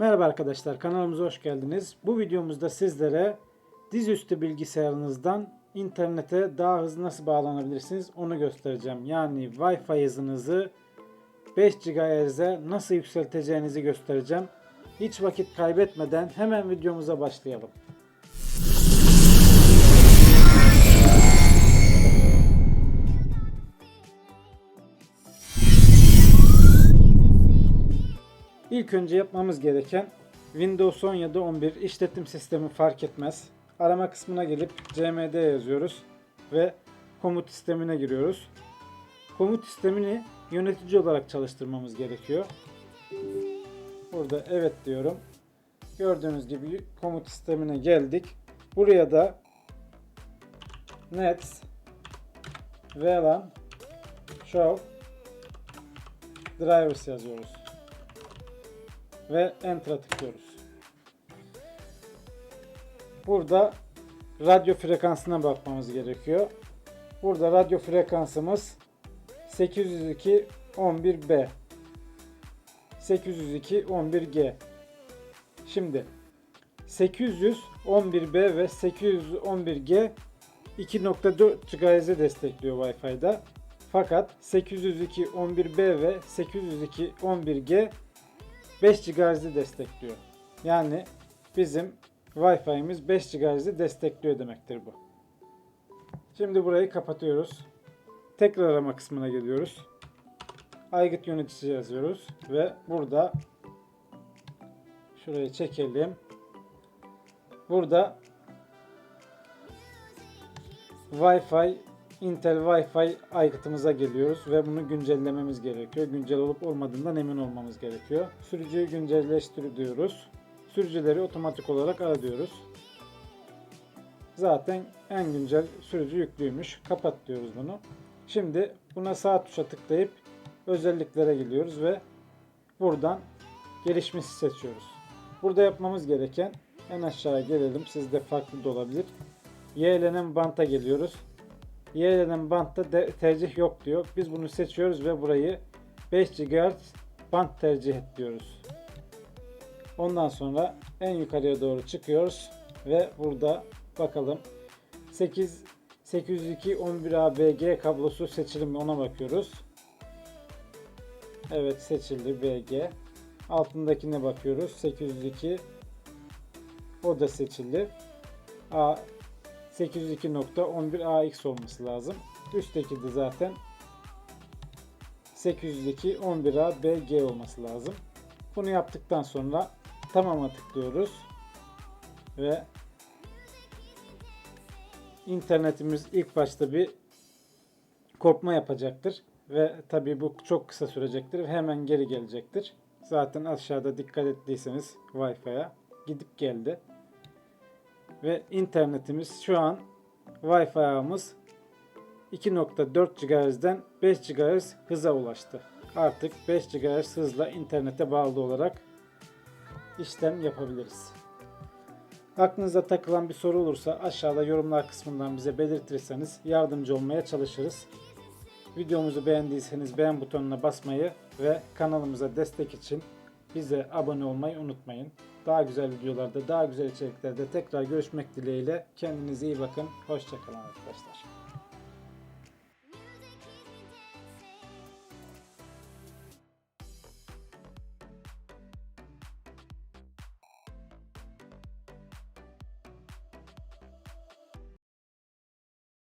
Merhaba arkadaşlar kanalımıza hoş geldiniz. Bu videomuzda sizlere dizüstü bilgisayarınızdan internete daha hızlı nasıl bağlanabilirsiniz onu göstereceğim. Yani Wi-Fi hızınızı 5 GHz'e nasıl yükselteceğinizi göstereceğim. Hiç vakit kaybetmeden hemen videomuza başlayalım. İlk önce yapmamız gereken Windows 10 ya da 11 işletim sistemi fark etmez. Arama kısmına gelip cmd yazıyoruz ve komut sistemine giriyoruz. Komut sistemini yönetici olarak çalıştırmamız gerekiyor. Burada evet diyorum. Gördüğünüz gibi komut sistemine geldik. Buraya da net VLAN show drivers yazıyoruz ve Enter'a tıklıyoruz. Burada radyo frekansına bakmamız gerekiyor. Burada radyo frekansımız 802 11B 802 11G Şimdi 811B ve 811G 2.4 GHz'i destekliyor Wi-Fi'da. Fakat 802 11B ve 802 11G 5 GHz'i destekliyor. Yani bizim Wi-Fi'miz 5 GHz'i destekliyor demektir bu. Şimdi burayı kapatıyoruz. Tekrar arama kısmına geliyoruz. Aygıt yöneticisi yazıyoruz ve burada şurayı çekelim. Burada Wi-Fi Intel Wi-Fi aygıtımıza geliyoruz ve bunu güncellememiz gerekiyor. Güncel olup olmadığından emin olmamız gerekiyor. Sürücüyü güncelleştir diyoruz. Sürücüleri otomatik olarak ara diyoruz. Zaten en güncel sürücü yüklüymüş. Kapat diyoruz bunu. Şimdi buna sağ tuşa tıklayıp özelliklere geliyoruz ve buradan gelişmesi seçiyoruz. Burada yapmamız gereken en aşağıya gelelim. Sizde farklı da olabilir. Yeğlenen banta geliyoruz. Yeğlenen bantta de tercih yok diyor. Biz bunu seçiyoruz ve burayı 5 GHz bant tercih et diyoruz. Ondan sonra en yukarıya doğru çıkıyoruz ve burada bakalım 8 802 11ABG kablosu seçili mi ona bakıyoruz. Evet seçildi BG. Altındakine bakıyoruz. 802 o da seçildi. A 802.11ax olması lazım. Üstteki de zaten 802 11a bg olması lazım. Bunu yaptıktan sonra tamama tıklıyoruz ve internetimiz ilk başta bir kopma yapacaktır ve tabii bu çok kısa sürecektir hemen geri gelecektir. Zaten aşağıda dikkat ettiyseniz Wi-Fi'ye gidip geldi ve internetimiz şu an Wi-Fi ağımız 2.4 GHz'den 5 GHz hıza ulaştı. Artık 5 GHz hızla internete bağlı olarak işlem yapabiliriz. Aklınıza takılan bir soru olursa aşağıda yorumlar kısmından bize belirtirseniz yardımcı olmaya çalışırız. Videomuzu beğendiyseniz beğen butonuna basmayı ve kanalımıza destek için bize abone olmayı unutmayın. Daha güzel videolarda, daha güzel içeriklerde tekrar görüşmek dileğiyle. Kendinize iyi bakın. Hoşçakalın arkadaşlar.